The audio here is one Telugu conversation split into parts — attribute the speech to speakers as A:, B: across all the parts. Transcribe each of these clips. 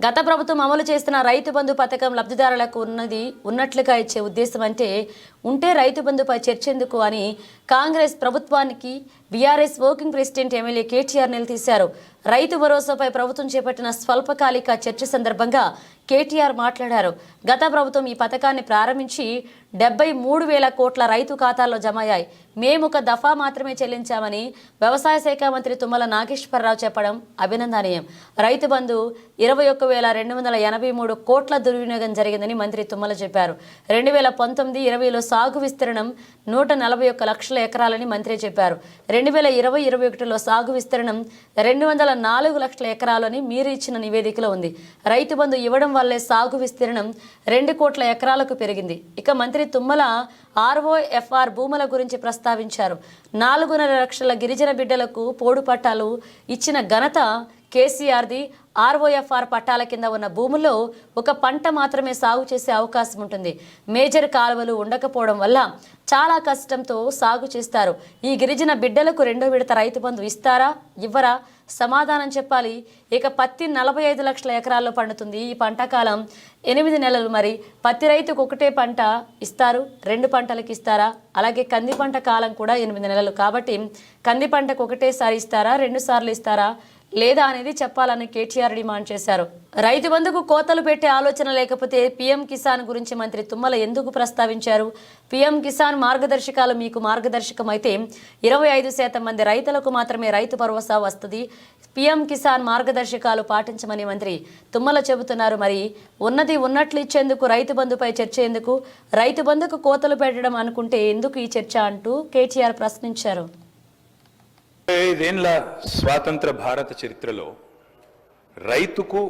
A: గత ప్రభుత్వం అమలు చేస్తున్న రైతు బంధు పథకం లబ్ధిదారులకు ఉన్నది ఉన్నట్లుగా ఇచ్చే ఉద్దేశం అంటే ఉంటే రైతు బంధుపై చర్చెందుకు అని కాంగ్రెస్ ప్రభుత్వానికి BRS working president MLA KTR నిలదీశారు. రైతు భరోసాపై ప్రభుత్వం చేపట్టిన స్వల్పకాలిక చర్చ సందర్భంగా కేటీఆర్ మాట్లాడారు. గత ప్రభుత్వం ఈ పథకాన్ని ప్రారంభించి డెబ్బై మూడు వేల కోట్ల రైతు ఖాతాల్లో జమ అయ్యాయి మేము ఒక దఫా మాత్రమే చెల్లించామని వ్యవసాయ శాఖ మంత్రి తుమ్మల నాగేశ్వరరావు చెప్పడం అభినందనీయం. రైతు బంధు ఇరవై ఒక్క వేల రెండు వందల ఎనభై మూడు కోట్ల దుర్వినియోగం జరిగిందని మంత్రి తుమ్మల చెప్పారు. రెండు వేల పంతొమ్మిది ఇరవైలో సాగు విస్తీర్ణం నూట నలభై ఒక్క లక్షల ఎకరాలని మంత్రి చెప్పారు. రెండు వేల ఇరవై ఇరవై ఒకటిలో సాగు విస్తీర్ణం రెండు వందల నాలుగు లక్షల ఎకరాలని మీరు ఇచ్చిన నివేదికలో ఉంది. రైతు బంధు ఇవ్వడం వల్లే సాగు విస్తీర్ణం రెండు కోట్ల ఎకరాలకు పెరిగింది. ఇక మంత్రి తుమ్మల ఆర్ఓఎఫ్ఆర్ భూముల గురించి ప్రస్తావించారు. నాలుగున్నర లక్షల గిరిజన బిడ్డలకు పోడు పట్టాలు ఇచ్చిన ఘనత కేసీఆర్ది ఆర్ఓఎఫ్ఆర్ పట్టాల కింద ఉన్న భూముల్లో ఒక పంట మాత్రమే సాగు చేసే అవకాశం ఉంటుంది. మేజర్ కాలువలు ఉండకపోవడం వల్ల చాలా కష్టంతో సాగు చేస్తారు. ఈ గిరిజన బిడ్డలకు రెండో విడత రైతు బంధు ఇస్తారా? ఇవ్వరా? సమాధానం చెప్పాలి. ఇక పత్తి నలభై ఐదు లక్షల ఎకరాల్లో పండుతుంది. ఈ పంట కాలం ఎనిమిది నెలలు మరి. పత్తి రైతుకు ఒకటే పంట ఇస్తారు. రెండు పంటలకు ఇస్తారా? అలాగే కంది పంట కాలం కూడా ఎనిమిది నెలలు. కాబట్టి కంది పంటకు ఒకటేసారి ఇస్తారా? రెండు సార్లు ఇస్తారా? లేదా అనేది చెప్పాలని కేటీఆర్ డిమాండ్ చేశారు. రైతు బంధుకు కోతలు పెట్టే ఆలోచన లేకపోతే పీఎం కిసాన్ గురించి మంత్రి తుమ్మల ఎందుకు ప్రస్తావించారు? పీఎం కిసాన్ మార్గదర్శకాలు మీకు మార్గదర్శకం అయితే ఇరవై ఐదు శాతం మంది రైతులకు మాత్రమే రైతు భరోసా వస్తుంది. పీఎం కిసాన్ మార్గదర్శకాలు పాటించమని మంత్రి తుమ్మల చెబుతున్నారు. మరి ఉన్నది ఉన్నట్లు ఇచ్చేందుకు రైతు బంధుపై చర్చ ఎందుకు రైతు బంధుకు కోతలు పెట్టడం అనుకుంటే ఎందుకు ఈ చర్చ అంటూ కేటీఆర్ ప్రశ్నించారు.
B: ఐదేండ్ల స్వాతంత్ర భారత చరిత్రలో రైతుకు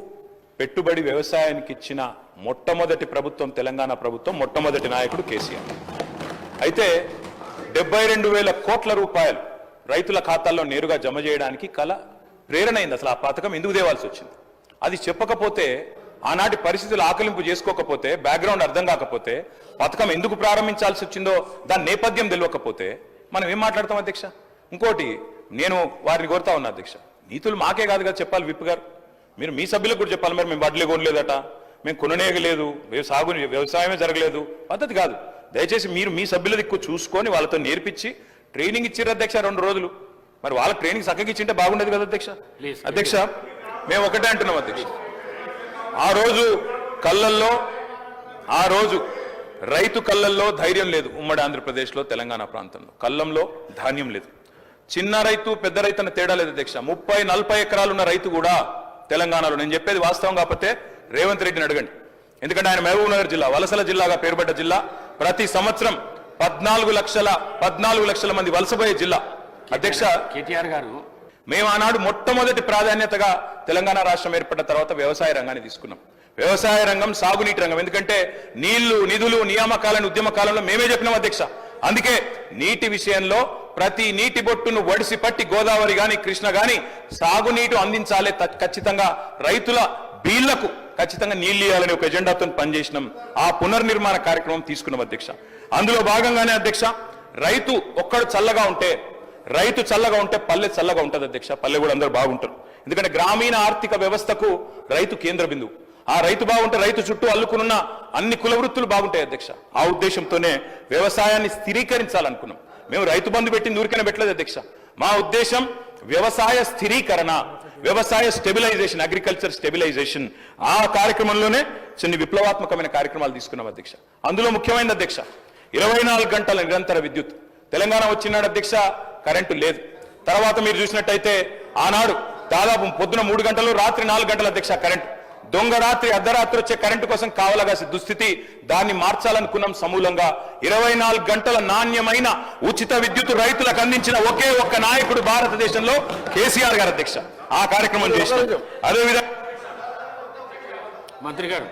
B: పెట్టుబడి వ్యవసాయానికి ఇచ్చిన మొట్టమొదటి ప్రభుత్వం తెలంగాణ ప్రభుత్వం మొట్టమొదటి నాయకుడు కేసీఆర్. అయితే డెబ్బై రెండు వేల కోట్ల రూపాయలు రైతుల ఖాతాల్లో నేరుగా జమ చేయడానికి కల ప్రేరణ అయింది. అసలు ఆ పథకం ఎందుకు తేవాల్సి వచ్చింది? అది చెప్పకపోతే ఆనాటి పరిస్థితులు ఆకలింపు చేసుకోకపోతే బ్యాక్గ్రౌండ్ అర్థం కాకపోతే పథకం ఎందుకు ప్రారంభించాల్సి వచ్చిందో దాని నేపథ్యం తెలియకపోతే మనం ఏం మాట్లాడతాం అధ్యక్ష? ఇంకోటి నేను వారిని కోరుతా ఉన్నా అధ్యక్ష. నీతులు మాకే కాదు కదా చెప్పాలి విప్ గారు. మీరు మీ సభ్యులకు కూడా చెప్పాలి మరి మేము వడ్లే కొనలేదట. మేము కొననేయలేదు సాగు వ్యవసాయమే జరగలేదు. పద్ధతి కాదు. దయచేసి మీరు మీ సభ్యుల దిక్కు చూసుకొని వాళ్ళతో నేర్పించి ట్రైనింగ్ ఇచ్చిర్రు అధ్యక్ష రెండు రోజులు. మరి వాళ్ళ ట్రైనింగ్ చక్కగా ఇచ్చింటే బాగుండేది కదా అధ్యక్ష? అధ్యక్ష మేము ఒకటే అంటున్నాం అధ్యక్ష. ఆ రోజు కళ్ళల్లో ఆ రోజు రైతు కళ్ళల్లో ధైర్యం లేదు ఉమ్మడి ఆంధ్రప్రదేశ్లో తెలంగాణ ప్రాంతంలో. కళ్ళంలో ధాన్యం లేదు. చిన్న రైతు పెద్ద రైతు అన్న తేడా లేదు అధ్యక్ష. ముప్పై నలభై ఎకరాలు ఉన్న రైతు కూడా తెలంగాణలో. నేను చెప్పేది వాస్తవం కాకపోతే రేవంత్ రెడ్డిని అడగండి. ఎందుకంటే ఆయన మహబూబ్ నగర్ జిల్లా వలసల జిల్లాగా పేరుపడ్డ జిల్లా. ప్రతి సంవత్సరం పద్నాలుగు లక్షల పద్నాలుగు లక్షల మంది వలసపోయే జిల్లా. అధ్యక్ష
C: కేటీఆర్ గారు.
B: మేము ఆనాడు మొట్టమొదటి ప్రాధాన్యతగా తెలంగాణ రాష్ట్రం ఏర్పడిన తర్వాత వ్యవసాయ రంగాన్ని తీసుకున్నాం. వ్యవసాయ రంగం సాగునీటి రంగం. ఎందుకంటే నీళ్ళు నిధులు నియామకాలను ఉద్యమ కాలంలో మేమే చెప్పినాం అధ్యక్ష. అందుకే నీటి విషయంలో ప్రతి నీటి బొట్టును వడిసి పట్టి గోదావరి గాని కృష్ణ గాని సాగునీటి అందించాలి ఖచ్చితంగా రైతుల బీళ్ళకు ఖచ్చితంగా నీళ్ళు ఇవ్వాలని ఒక ఎజెండాతో పనిచేసినాం. ఆ పునర్నిర్మాణ కార్యక్రమం తీసుకున్నాం అధ్యక్ష. అందులో భాగంగానే అధ్యక్ష రైతు ఒక్కడు చల్లగా ఉంటే రైతు చల్లగా ఉంటే పల్లె చల్లగా ఉంటుంది అధ్యక్ష. పల్లె కూడా అందరూ బాగుంటారు. ఎందుకంటే గ్రామీణ ఆర్థిక వ్యవస్థకు రైతు కేంద్ర బిందువు. ఆ రైతు బాగుంటే రైతు చుట్టూ అల్లుకున్న అన్ని కుల వృత్తులు బాగుంటాయి అధ్యక్ష. ఆ ఉద్దేశంతోనే వ్యవసాయాన్ని స్థిరీకరించాలనుకున్నాం. మేము రైతు బంధు పెట్టింది ఊరికనే పెట్టలేదు అధ్యక్ష. మా ఉద్దేశం వ్యవసాయ స్థిరీకరణ వ్యవసాయ స్టెబిలైజేషన్ అగ్రికల్చర్ స్టెబిలైజేషన్. ఆ కార్యక్రమంలోనే కొన్ని విప్లవాత్మకమైన కార్యక్రమాలు తీసుకున్నాం అధ్యక్ష. అందులో ముఖ్యమైన అధ్యక్ష ఇరవై నాలుగు గంటల నిరంతర విద్యుత్. తెలంగాణ వచ్చినాడు అధ్యక్ష కరెంటు లేదు. తర్వాత మీరు చూసినట్టయితే ఆనాడు దాదాపు పొద్దున మూడు గంటలు రాత్రి నాలుగు గంటల అధ్యక్ష కరెంటు. దొంగ రాత్రి అర్ధరాత్రి వచ్చే కరెంటు కోసం కావలగా దుస్థితి. దాన్ని మార్చాలనుకున్నాం సమూలంగా. ఇరవై నాలుగు గంటల నాణ్యమైన ఉచిత విద్యుత్ రైతులకు అందించిన ఒకే ఒక్క నాయకుడు భారతదేశంలో కేసీఆర్ గారు అధ్యక్ష. ఆ కార్యక్రమం చేసిన. అదేవిధంగా
C: మంత్రి గారు